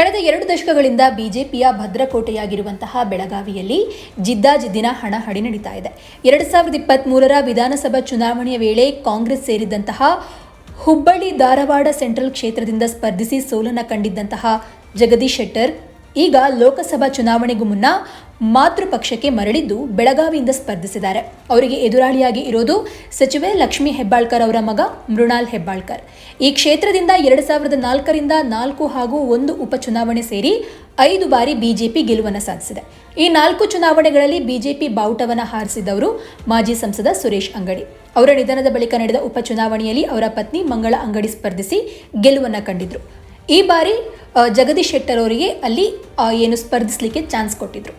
ಕಳೆದ ಎರಡು ದಶಕಗಳಿಂದ ಬಿಜೆಪಿಯ ಭದ್ರಕೋಟೆಯಾಗಿರುವಂತಹ ಬೆಳಗಾವಿಯಲ್ಲಿ ಜಿದ್ದಾಜಿದ್ದಿನ ಹಣಹಡಿ ನಡೀತಾ ಇದೆ. ಎರಡು ಸಾವಿರದ ಇಪ್ಪತ್ತ್ಮೂರರ ವಿಧಾನಸಭಾ ಚುನಾವಣೆಯ ವೇಳೆ ಕಾಂಗ್ರೆಸ್ ಸೇರಿದಂತಹ ಹುಬ್ಬಳ್ಳಿ ಧಾರವಾಡ ಸೆಂಟ್ರಲ್ ಕ್ಷೇತ್ರದಿಂದ ಸ್ಪರ್ಧಿಸಿ ಸೋಲನ್ನ ಕಂಡಿದ್ದಂತಹ ಜಗದೀಶ್ ಶೆಟ್ಟರ್ ಈಗ ಲೋಕಸಭಾ ಚುನಾವಣೆಗೂ ಮುನ್ನ ಮಾತೃಪಕ್ಷಕ್ಕೆ ಮರಳಿದ್ದು ಬೆಳಗಾವಿಯಿಂದ ಸ್ಪರ್ಧಿಸಿದ್ದಾರೆ. ಅವರಿಗೆ ಎದುರಾಳಿಯಾಗಿ ಇರೋದು ಸಚಿವೆ ಲಕ್ಷ್ಮೀ ಹೆಬ್ಬಾಳ್ಕರ್ ಅವರ ಮಗ ಮೃಣಾಲ್ ಹೆಬ್ಬಾಳ್ಕರ್. ಈ ಕ್ಷೇತ್ರದಿಂದ ಎರಡು ಸಾವಿರದ ನಾಲ್ಕರಿಂದ ನಾಲ್ಕು ಹಾಗೂ ಒಂದು ಉಪಚುನಾವಣೆ ಸೇರಿ ಐದು ಬಾರಿ ಬಿಜೆಪಿ ಗೆಲುವನ್ನು ಸಾಧಿಸಿದೆ. ಈ ನಾಲ್ಕು ಚುನಾವಣೆಗಳಲ್ಲಿ ಬಿಜೆಪಿ ಬಾವುಟವನ್ನು ಹಾರಿಸಿದವರು ಮಾಜಿ ಸಂಸದ ಸುರೇಶ್ ಅಂಗಡಿ. ಅವರ ನಿಧನದ ಬಳಿಕ ನಡೆದ ಉಪಚುನಾವಣೆಯಲ್ಲಿ ಅವರ ಪತ್ನಿ ಮಂಗಳ ಅಂಗಡಿ ಸ್ಪರ್ಧಿಸಿ ಗೆಲುವನ್ನು ಕಂಡಿದ್ರು. ಈ ಬಾರಿ ಜಗದೀಶ್ ಶೆಟ್ಟರ್ ಅವರಿಗೆ ಅಲ್ಲಿ ಏನು ಸ್ಪರ್ಧಿಸಲಿಕ್ಕೆ ಚಾನ್ಸ್ ಕೊಟ್ಟಿದ್ರು.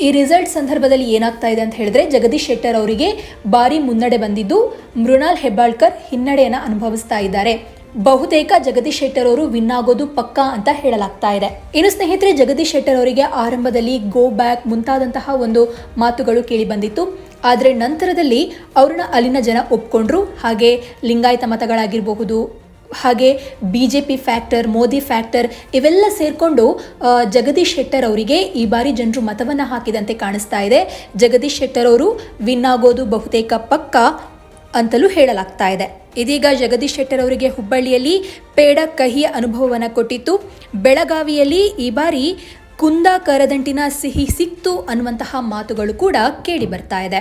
ಈ ರಿಸಲ್ಟ್ ಸಂದರ್ಭದಲ್ಲಿ ಏನಾಗ್ತಾ ಇದೆ ಅಂತ ಹೇಳಿದ್ರೆ ಜಗದೀಶ್ ಶೆಟ್ಟರ್ ಅವರಿಗೆ ಭಾರಿ ಮುನ್ನಡೆ ಬಂದಿದ್ದು ಮೃಣಾಲ್ ಹೆಬ್ಬಾಳ್ಕರ್ ಹಿನ್ನಡೆಯನ್ನು ಅನುಭವಿಸ್ತಾ ಇದ್ದಾರೆ. ಬಹುತೇಕ ಜಗದೀಶ್ ಶೆಟ್ಟರ್ ಅವರು ವಿನ್ ಆಗೋದು ಪಕ್ಕಾ ಅಂತ ಹೇಳಲಾಗ್ತಾ ಇದೆ. ಇನ್ನು ಸ್ನೇಹಿತರೆ, ಜಗದೀಶ್ ಶೆಟ್ಟರ್ ಅವರಿಗೆ ಆರಂಭದಲ್ಲಿ ಗೋ ಬ್ಯಾಕ್ ಮುಂತಾದಂತಹ ಒಂದು ಮಾತುಗಳು ಕೇಳಿ ಬಂದಿತ್ತು. ಆದರೆ ನಂತರದಲ್ಲಿ ಅವ್ರನ್ನ ಅಲ್ಲಿನ ಜನ ಒಪ್ಕೊಂಡ್ರು. ಹಾಗೆ ಲಿಂಗಾಯತ ಮತಗಳಾಗಿರಬಹುದು ಹಾಗೆ B J P factor, Modi factor ಇವೆಲ್ಲ ಸೇರಿಕೊಂಡು ಜಗದೀಶ್ ಶೆಟ್ಟರ್ ಅವರಿಗೆ ಈ ಬಾರಿ ಜನರು ಮತವನ್ನು ಹಾಕಿದಂತೆ ಕಾಣಿಸ್ತಾ ಇದೆ. ಜಗದೀಶ್ ಶೆಟ್ಟರ್ ಅವರು ವಿನ್ ಆಗೋದು ಬಹುತೇಕ ಪಕ್ಕ ಅಂತಲೂ ಹೇಳಲಾಗ್ತಾ ಇದೆ. ಇದೀಗ ಜಗದೀಶ್ ಶೆಟ್ಟರ್ ಅವರಿಗೆ ಹುಬ್ಬಳ್ಳಿಯಲ್ಲಿ ಪೇಡ ಕಹಿಯ ಅನುಭವವನ್ನು ಕೊಟ್ಟಿತ್ತು. ಬೆಳಗಾವಿಯಲ್ಲಿ ಈ ಬಾರಿ ಕುಂದ ಕರದಂಟಿನ ಸಿಹಿ ಸಿಕ್ತು ಅನ್ನುವಂತಹ ಮಾತುಗಳು ಕೂಡ ಕೇಳಿ ಬರ್ತಾ ಇದೆ.